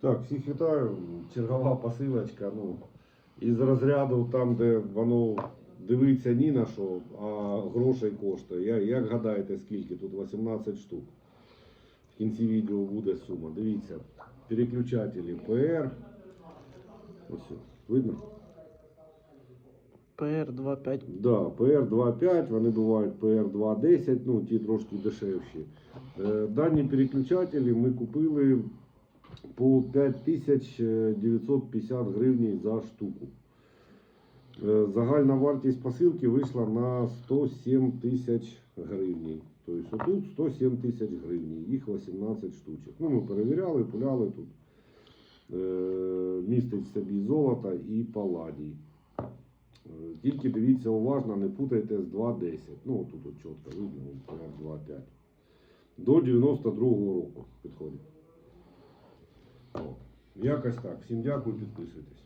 Так, всіх вітаю. Чергова посилочка. Ну, із розряду там, де воно дивиться ні на що, а грошей коштує. Я, як гадаєте, скільки? Тут 18 штук. В кінці відео буде сума. Дивіться. Переключателі PR. Ось, видно? ПР 2.5. Да, PR 2.5, вони бувають PR 2.10, ну ті трошки дешевші. Е, Дані переключателі ми купили по 5950 гривень за штуку. Е, Загальна вартість посилки вийшла на 107 тисяч гривень. Тобто тут 107 тисяч гривень, їх 18 штучок. Ну, ми перевіряли, пуляли тут. Е, Містить собі золото і паладій. Е, Тільки дивіться уважно, не путайте з 2.10. Ну, тут чітко видно, 2.5. До 92-го року підходить. Якось так. Всім дякую, підписуйтесь.